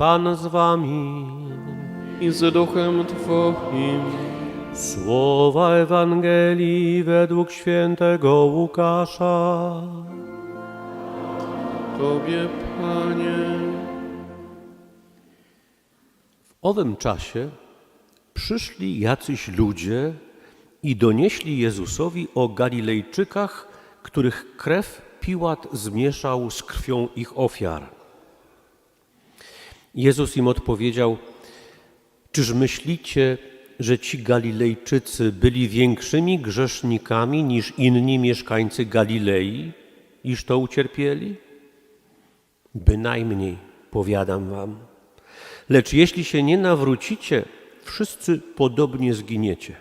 Pan z wami. i z duchem Twoim. Słowa Ewangelii według świętego Łukasza. Tobie, Panie. W owym czasie przyszli jacyś ludzie i donieśli Jezusowi o Galilejczykach, których krew Piłat zmieszał z krwią ich ofiar. Jezus im odpowiedział: Czyż myślicie, że ci Galilejczycy byli większymi grzesznikami niż inni mieszkańcy Galilei, iż to ucierpieli? Bynajmniej, powiadam wam. Lecz jeśli się nie nawrócicie, wszyscy podobnie zginiecie.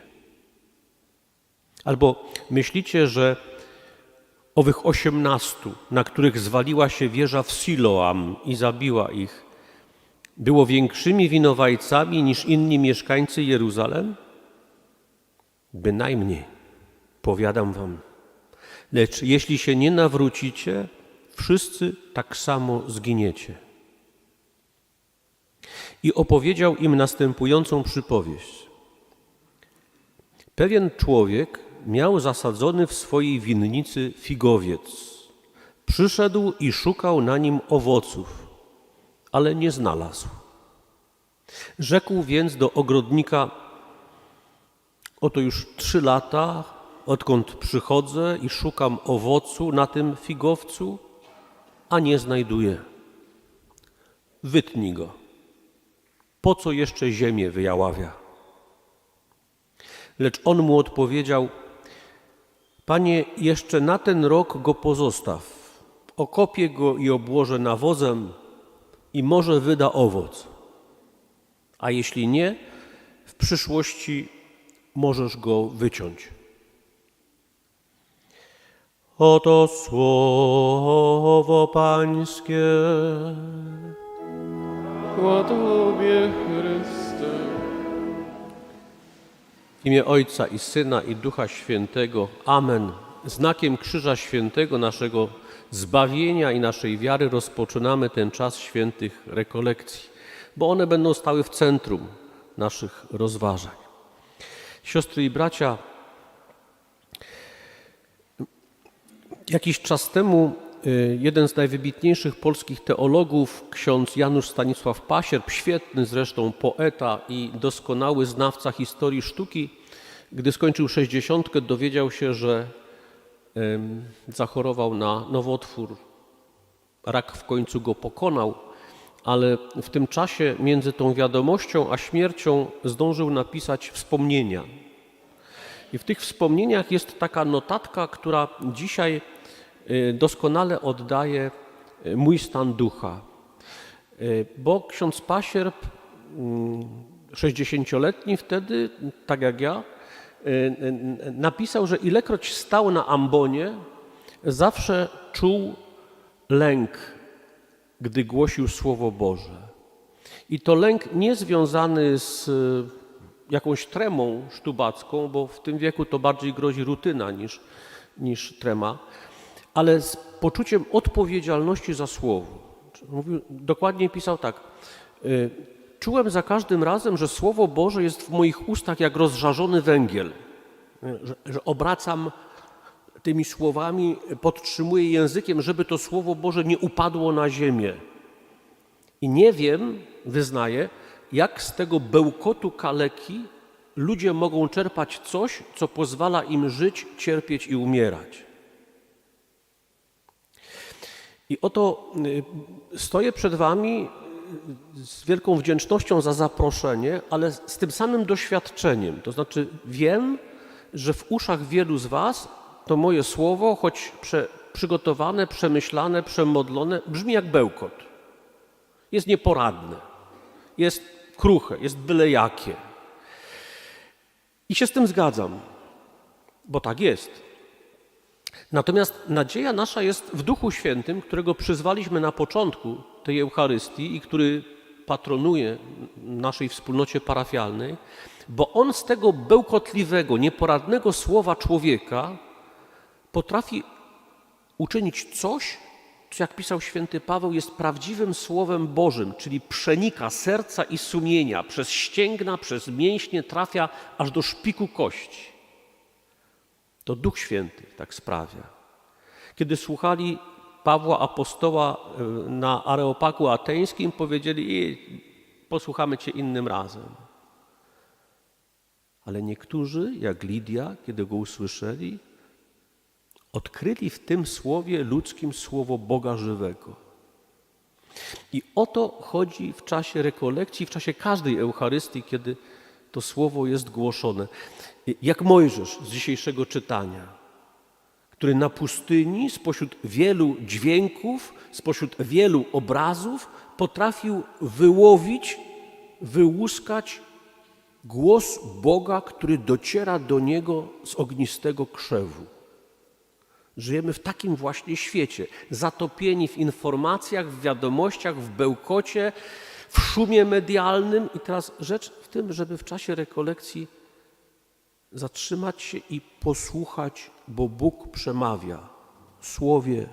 Albo myślicie, że owych osiemnastu, na których zwaliła się wieża w Siloam i zabiła ich, było większymi winowajcami niż inni mieszkańcy Jeruzalem? Bynajmniej, powiadam wam. Lecz jeśli się nie nawrócicie, wszyscy tak samo zginiecie. I opowiedział im następującą przypowieść. Pewien człowiek miał zasadzony w swojej winnicy figowiec. Przyszedł i szukał na nim owoców, ale nie znalazł. Rzekł więc do ogrodnika: Oto już trzy lata, odkąd przychodzę i szukam owocu na tym figowcu, a nie znajduję. Wytnij go. Po co jeszcze ziemię wyjaławia? Lecz on mu odpowiedział: Panie, jeszcze na ten rok go pozostaw. Okopię go i obłożę nawozem i może wyda owoc. A jeśli nie, w przyszłości możesz go wyciąć. Oto słowo Pańskie. Chwała Tobie, Chryste. W imię Ojca i Syna i Ducha Świętego. Amen. Znakiem Krzyża Świętego naszego zbawienia i naszej wiary rozpoczynamy ten czas świętych rekolekcji, bo one będą stały w centrum naszych rozważań. Siostry i bracia, jakiś czas temu y, jeden z najwybitniejszych polskich teologów, ksiądz Janusz Stanisław Pasierb, świetny zresztą poeta i doskonały znawca historii sztuki, gdy skończył sześćdziesiątkę, dowiedział się, że zachorował na nowotwór. Rak w końcu go pokonał, ale w tym czasie między tą wiadomością a śmiercią zdążył napisać wspomnienia. I w tych wspomnieniach jest taka notatka, która dzisiaj y, doskonale oddaje y, mój stan ducha. Y, Bo ksiądz Pasierb, mm, 60-letni wtedy, tak jak ja, napisał, że ilekroć stał na ambonie, zawsze czuł lęk, gdy głosił Słowo Boże. I to lęk nie związany z y, jakąś tremą sztubacką, bo w tym wieku to bardziej grozi rutyna niż, niż trema, ale z poczuciem odpowiedzialności za Słowo. Mówił, dokładnie pisał tak. Czułem za każdym razem, że Słowo Boże jest w moich ustach jak rozżarzony węgiel, że, że obracam tymi słowami, podtrzymuję językiem, żeby to Słowo Boże nie upadło na ziemię. I nie wiem, wyznaję, jak z tego bełkotu kaleki ludzie mogą czerpać coś, co pozwala im żyć, cierpieć i umierać. I oto y, stoję przed Wami z wielką wdzięcznością za zaproszenie, ale z tym samym doświadczeniem. To znaczy, wiem, że w uszach wielu z Was to moje słowo, choć prze, przygotowane, przemyślane, przemodlone, brzmi jak bełkot. Jest nieporadne, jest kruche, jest byle jakie. I się z tym zgadzam, bo tak jest. Natomiast nadzieja nasza jest w Duchu Świętym, którego przyzwaliśmy na początku tej Eucharystii i który patronuje naszej wspólnocie parafialnej, bo on z tego bełkotliwego, nieporadnego słowa człowieka potrafi uczynić coś, co jak pisał święty Paweł, jest prawdziwym Słowem Bożym, czyli przenika serca i sumienia przez ścięgna, przez mięśnie, trafia aż do szpiku kości. To Duch Święty tak sprawia. Kiedy słuchali Pawła apostoła e, na Areopagu ateńskim, powiedzieli: "I, posłuchamy cię innym razem. Ale niektórzy, jak Lidia, kiedy go usłyszeli, odkryli w tym słowie ludzkim słowo Boga żywego. I o to chodzi w czasie rekolekcji, w czasie każdej Eucharystii, kiedy to słowo jest głoszone. Jak Mojżesz z dzisiejszego czytania, który na pustyni spośród wielu dźwięków, spośród wielu obrazów potrafił wyłowić, wyłuskać głos Boga, który dociera do niego z ognistego krzewu. Żyjemy w takim właśnie świecie, zatopieni w informacjach, w wiadomościach, w bełkocie, w szumie medialnym. I teraz rzecz w tym, żeby w czasie rekolekcji zatrzymać się i posłuchać, bo Bóg przemawia w słowie,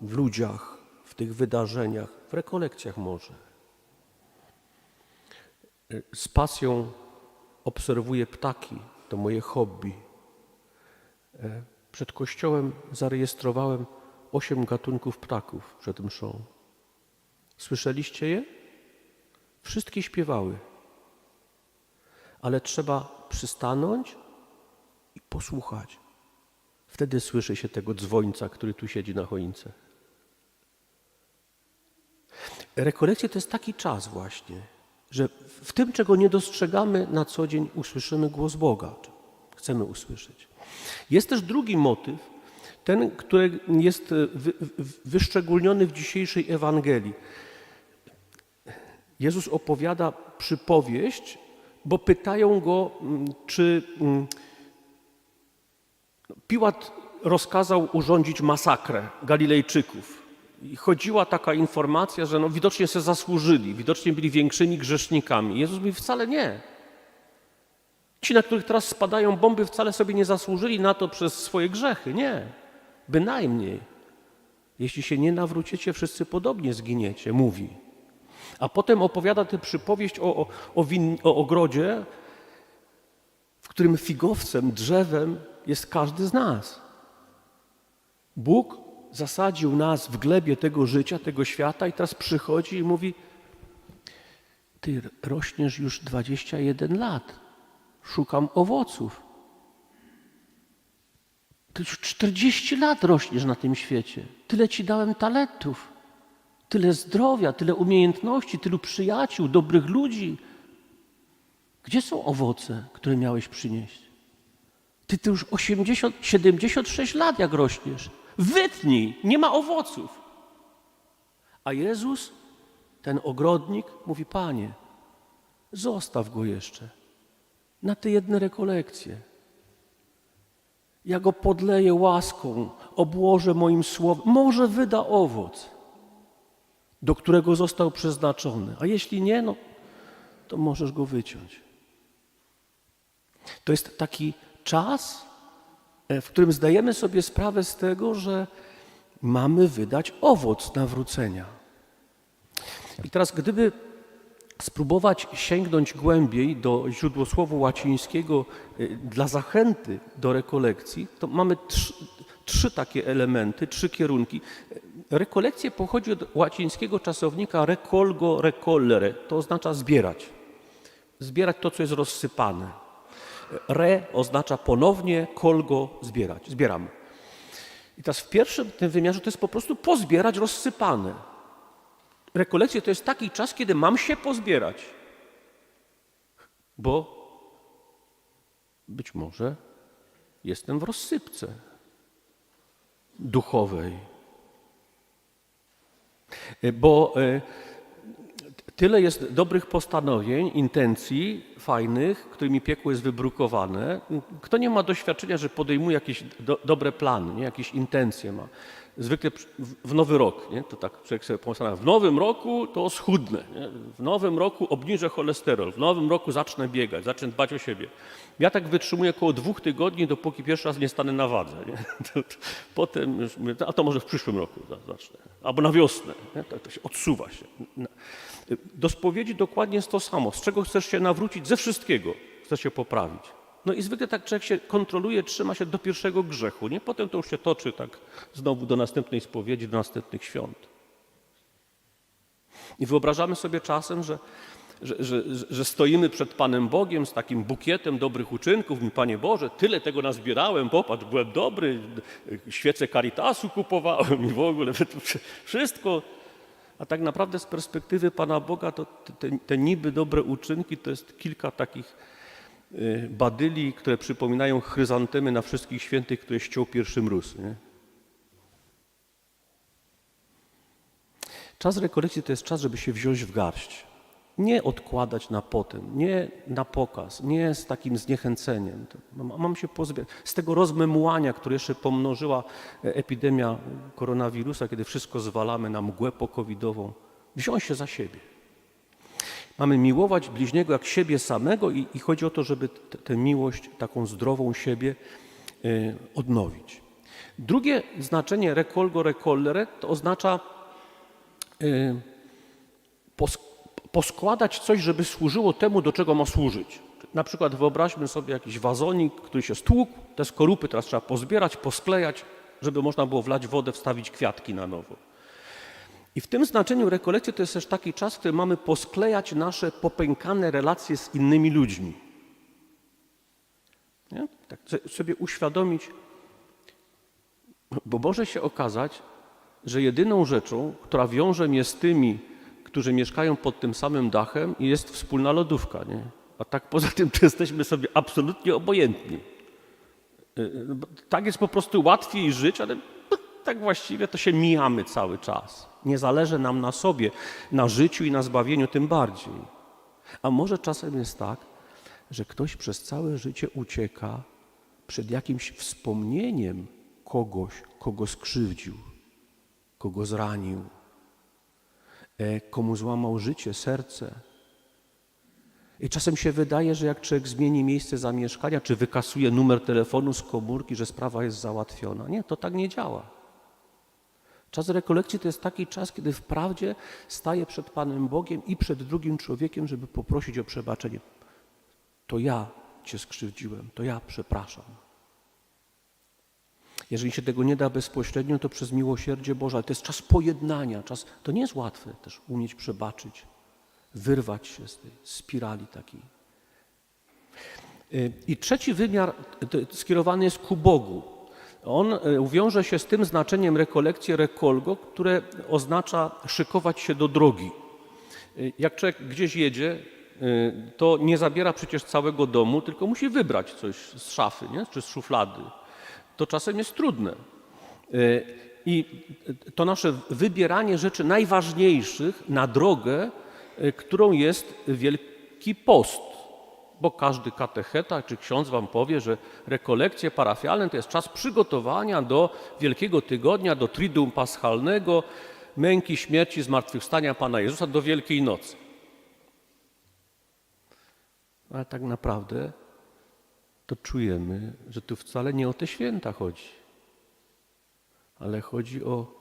w ludziach, w tych wydarzeniach, w rekolekcjach może. Z pasją obserwuję ptaki, to moje hobby. E, Przed kościołem zarejestrowałem osiem gatunków ptaków przed mszą. Słyszeliście je? Wszystkie śpiewały. Ale trzeba przystanąć i posłuchać. Wtedy słyszy się tego dzwońca, który tu siedzi na choince. Rekolekcje to jest taki czas właśnie, że w tym, czego nie dostrzegamy na co dzień, usłyszymy głos Boga. Chcemy usłyszeć. Jest też drugi motyw, ten, który jest wy, wyszczególniony w dzisiejszej Ewangelii. Jezus opowiada przypowieść, bo pytają go, mm, czy mm, Piłat rozkazał urządzić masakrę Galilejczyków. I chodziła taka informacja, że no, widocznie się zasłużyli, widocznie byli większymi grzesznikami. Jezus mówi wcale nie. Ci, na których teraz spadają bomby, wcale sobie nie zasłużyli na to przez swoje grzechy. Nie. Bynajmniej. Jeśli się nie nawrócicie, wszyscy podobnie zginiecie, mówi. A potem opowiada tę przypowieść o, o, o, win, o ogrodzie, w którym figowcem, drzewem jest każdy z nas. Bóg zasadził nas w glebie tego życia, tego świata i teraz przychodzi i mówi: Ty rośniesz już 21 lat, szukam owoców. Ty już 40 lat rośniesz na tym świecie. Tyle ci dałem talentów, tyle zdrowia, tyle umiejętności, tylu przyjaciół, dobrych ludzi. Gdzie są owoce, które miałeś przynieść? Ty, ty już 80, 76 lat jak rośniesz. Wytnij, nie ma owoców. A Jezus, ten ogrodnik, mówi: Panie, zostaw go jeszcze na te jedne rekolekcje. Ja go podleję łaską, obłożę moim słowem. Może wyda owoc, do którego został przeznaczony. A jeśli nie, no, to możesz go wyciąć. To jest taki czas, e, w którym zdajemy sobie sprawę z tego, że mamy wydać owoc nawrócenia. I teraz, gdyby spróbować sięgnąć głębiej do źródłosłowu łacińskiego e, dla zachęty do rekolekcji, to mamy trzy, trzy takie elementy, trzy kierunki. Rekolekcje pochodzi od łacińskiego czasownika recolgo recollere, to oznacza zbierać. Zbierać to, co jest rozsypane. Re oznacza ponownie, kolgo zbierać. Zbieramy. I teraz w pierwszym tym wymiarze to jest po prostu pozbierać rozsypane. Rekolekcje to jest taki czas, kiedy mam się pozbierać. Bo być może jestem w rozsypce duchowej. Bo e, Tyle jest dobrych postanowień, intencji fajnych, którymi piekło jest wybrukowane. Kto nie ma doświadczenia, że podejmuje jakieś do, dobre plany, nie? jakieś intencje ma. Zwykle w, nowy rok, nie? to tak człowiek sobie postanawia, w nowym roku to schudnę, nie? w nowym roku obniżę cholesterol, w nowym roku zacznę biegać, zacznę dbać o siebie. Ja tak wytrzymuję około dwóch tygodni, dopóki pierwszy raz nie stanę na wadze. Nie? Potem już a to może w przyszłym roku za- zacznę, albo na wiosnę. Nie? To, to się odsuwa się. Do spowiedzi dokładnie jest to samo. Z czego chcesz się nawrócić? Ze wszystkiego chcesz się poprawić. No i zwykle tak człowiek się kontroluje, trzyma się do pierwszego grzechu. Nie? Potem to już się toczy tak znowu do następnej spowiedzi, do następnych świąt. I wyobrażamy sobie czasem, że, że, że, że stoimy przed Panem Bogiem z takim bukietem dobrych uczynków. Mi Panie Boże, tyle tego nazbierałem, popatrz, byłem dobry, świece Caritasu kupowałem i w ogóle wszystko. A tak naprawdę z perspektywy Pana Boga to te, te, niby dobre uczynki to jest kilka takich badyli, które przypominają chryzantemy na wszystkich świętych, które ściął pierwszy mróz. Nie? Czas rekolekcji to jest czas, żeby się wziąć w garść. Nie odkładać na potem, nie na pokaz, nie z takim zniechęceniem. Mam się pozbyć z tego rozmemłania, które jeszcze pomnożyła e, epidemia koronawirusa, kiedy wszystko zwalamy na mgłę pokowidową. Wziąć się za siebie. Mamy miłować bliźniego jak siebie samego i, i chodzi o to, żeby tę miłość, taką zdrową siebie y, odnowić. Drugie znaczenie recolgo recollere to oznacza y, pos, poskładać coś, żeby służyło temu, do czego ma służyć. Na przykład wyobraźmy sobie jakiś wazonik, który się stłukł, te skorupy teraz trzeba pozbierać, posklejać, żeby można było wlać wodę, wstawić kwiatki na nowo. I w tym znaczeniu rekolekcja to jest też taki czas, w którym mamy posklejać nasze popękane relacje z innymi ludźmi. Nie? Tak sobie uświadomić, bo może się okazać, że jedyną rzeczą, która wiąże mnie z tymi, którzy mieszkają pod tym samym dachem, jest wspólna lodówka. Nie? A tak poza tym to jesteśmy sobie absolutnie obojętni. Y, bo Tak jest po prostu łatwiej żyć, ale tak właściwie to się mijamy cały czas. Nie zależy nam na sobie, na życiu i na zbawieniu tym bardziej. A może czasem jest tak, że ktoś przez całe życie ucieka przed jakimś wspomnieniem kogoś, kogo skrzywdził, kogo zranił, e, komu złamał życie, serce. I czasem się wydaje, że jak człowiek zmieni miejsce zamieszkania, czy wykasuje numer telefonu z komórki, że sprawa jest załatwiona. Nie, to tak nie działa. Czas rekolekcji to jest taki czas, kiedy wprawdzie staje przed Panem Bogiem i przed drugim człowiekiem, żeby poprosić o przebaczenie. To ja Cię skrzywdziłem, to ja przepraszam. Jeżeli się tego nie da bezpośrednio, to przez miłosierdzie Boże, ale to jest czas pojednania, czas, to nie jest łatwe też umieć przebaczyć, wyrwać się z tej spirali takiej. Y, I trzeci wymiar skierowany jest ku Bogu. On y, wiąże się z tym znaczeniem rekolekcji rekolgo, które oznacza szykować się do drogi. Y, Jak człowiek gdzieś jedzie, y, to nie zabiera przecież całego domu, tylko musi wybrać coś z szafy nie? czy z szuflady. To czasem jest trudne. I to nasze wybieranie rzeczy najważniejszych na drogę, którą jest Wielki Post. Bo każdy katecheta czy ksiądz wam powie, że rekolekcje parafialne to jest czas przygotowania do Wielkiego Tygodnia, do Triduum Paschalnego, męki, śmierci, zmartwychwstania Pana Jezusa, do Wielkiej Nocy. Ale tak naprawdę to czujemy, że tu wcale nie o te święta chodzi, ale chodzi o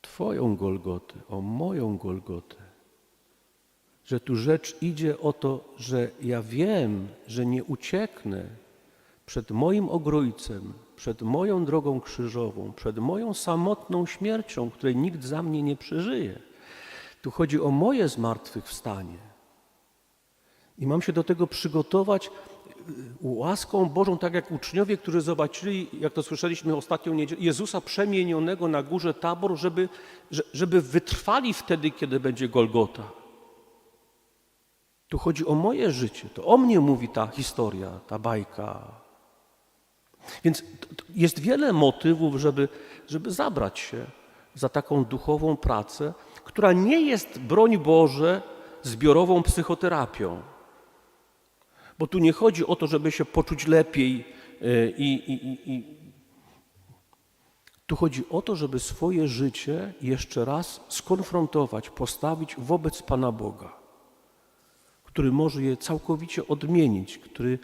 Twoją Golgotę, o moją Golgotę. Że tu rzecz idzie o to, że ja wiem, że nie ucieknę przed moim ogrójcem, przed moją drogą krzyżową, przed moją samotną śmiercią, której nikt za mnie nie przeżyje. Tu chodzi o moje zmartwychwstanie. I mam się do tego przygotować y, łaską Bożą, tak jak uczniowie, którzy zobaczyli, jak to słyszeliśmy ostatnią niedzielę, Jezusa przemienionego na górze Tabor, żeby, że- żeby wytrwali wtedy, kiedy będzie Golgota. Tu chodzi o moje życie, to o mnie mówi ta historia, ta bajka. Więc jest wiele motywów, żeby, żeby zabrać się za taką duchową pracę, która nie jest, broń Boże, zbiorową psychoterapią. Bo tu nie chodzi o to, żeby się poczuć lepiej y, i, i, i, i tu chodzi o to, żeby swoje życie jeszcze raz skonfrontować, postawić wobec Pana Boga, który może je całkowicie odmienić, który,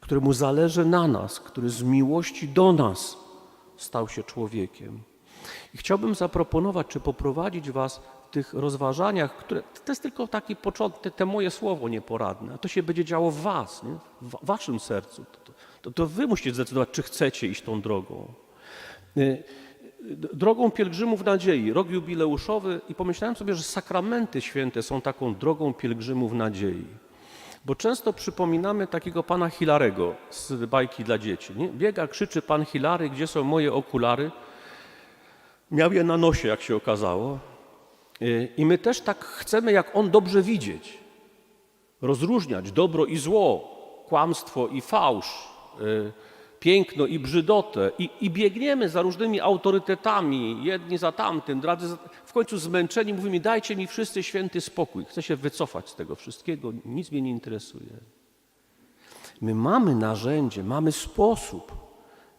któremu zależy na nas, który z miłości do nas stał się człowiekiem. I chciałbym zaproponować, czy poprowadzić Was w tych rozważaniach, które to jest tylko taki początek, te moje słowo nieporadne, a to się będzie działo w Was, nie? w Waszym sercu. To, to, to Wy musicie zdecydować, czy chcecie iść tą drogą. Drogą pielgrzymów nadziei, rok jubileuszowy i pomyślałem sobie, że sakramenty święte są taką drogą pielgrzymów nadziei. Bo często przypominamy takiego pana Hilarego z bajki dla dzieci. Nie? Biega, krzyczy pan Hilary, gdzie są moje okulary? Miał je na nosie, jak się okazało. Y, I my też tak chcemy, jak on dobrze widzieć. Rozróżniać dobro i zło, kłamstwo i fałsz, y, piękno i brzydotę. I, I biegniemy za różnymi autorytetami, jedni za tamtym, drudzy za... W końcu zmęczeni mówimy, dajcie mi wszyscy święty spokój. Chcę się wycofać z tego wszystkiego, nic mnie nie interesuje. My mamy narzędzie, mamy sposób,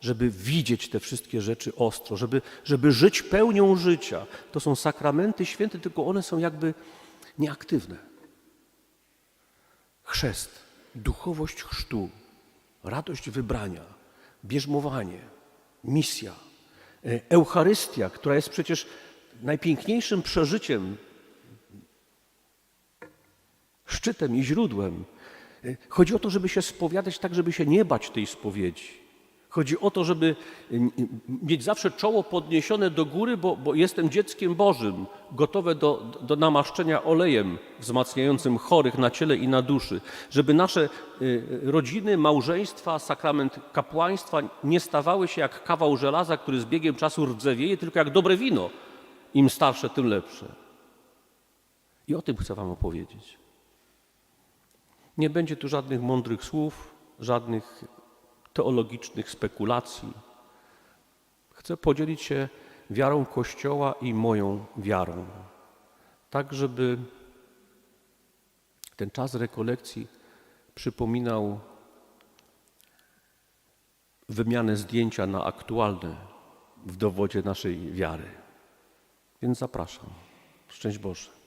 żeby widzieć te wszystkie rzeczy ostro, żeby, żeby żyć pełnią życia. To są sakramenty święte, tylko one są jakby nieaktywne. Chrzest, duchowość chrztu, radość wybrania, bierzmowanie, misja, e, Eucharystia, która jest przecież najpiękniejszym przeżyciem, szczytem i źródłem. E, Chodzi o to, żeby się spowiadać tak, żeby się nie bać tej spowiedzi. Chodzi o to, żeby mieć zawsze czoło podniesione do góry, bo, bo jestem dzieckiem Bożym, gotowe do, do namaszczenia olejem wzmacniającym chorych na ciele i na duszy. Żeby nasze y, rodziny, małżeństwa, sakrament kapłaństwa nie stawały się jak kawał żelaza, który z biegiem czasu rdzewieje, tylko jak dobre wino. Im starsze, tym lepsze. I o tym chcę Wam opowiedzieć. Nie będzie tu żadnych mądrych słów, żadnych teologicznych spekulacji. Chcę podzielić się wiarą Kościoła i moją wiarą, tak żeby ten czas rekolekcji przypominał wymianę zdjęcia na aktualne w dowodzie naszej wiary. Więc zapraszam. Szczęść Boże.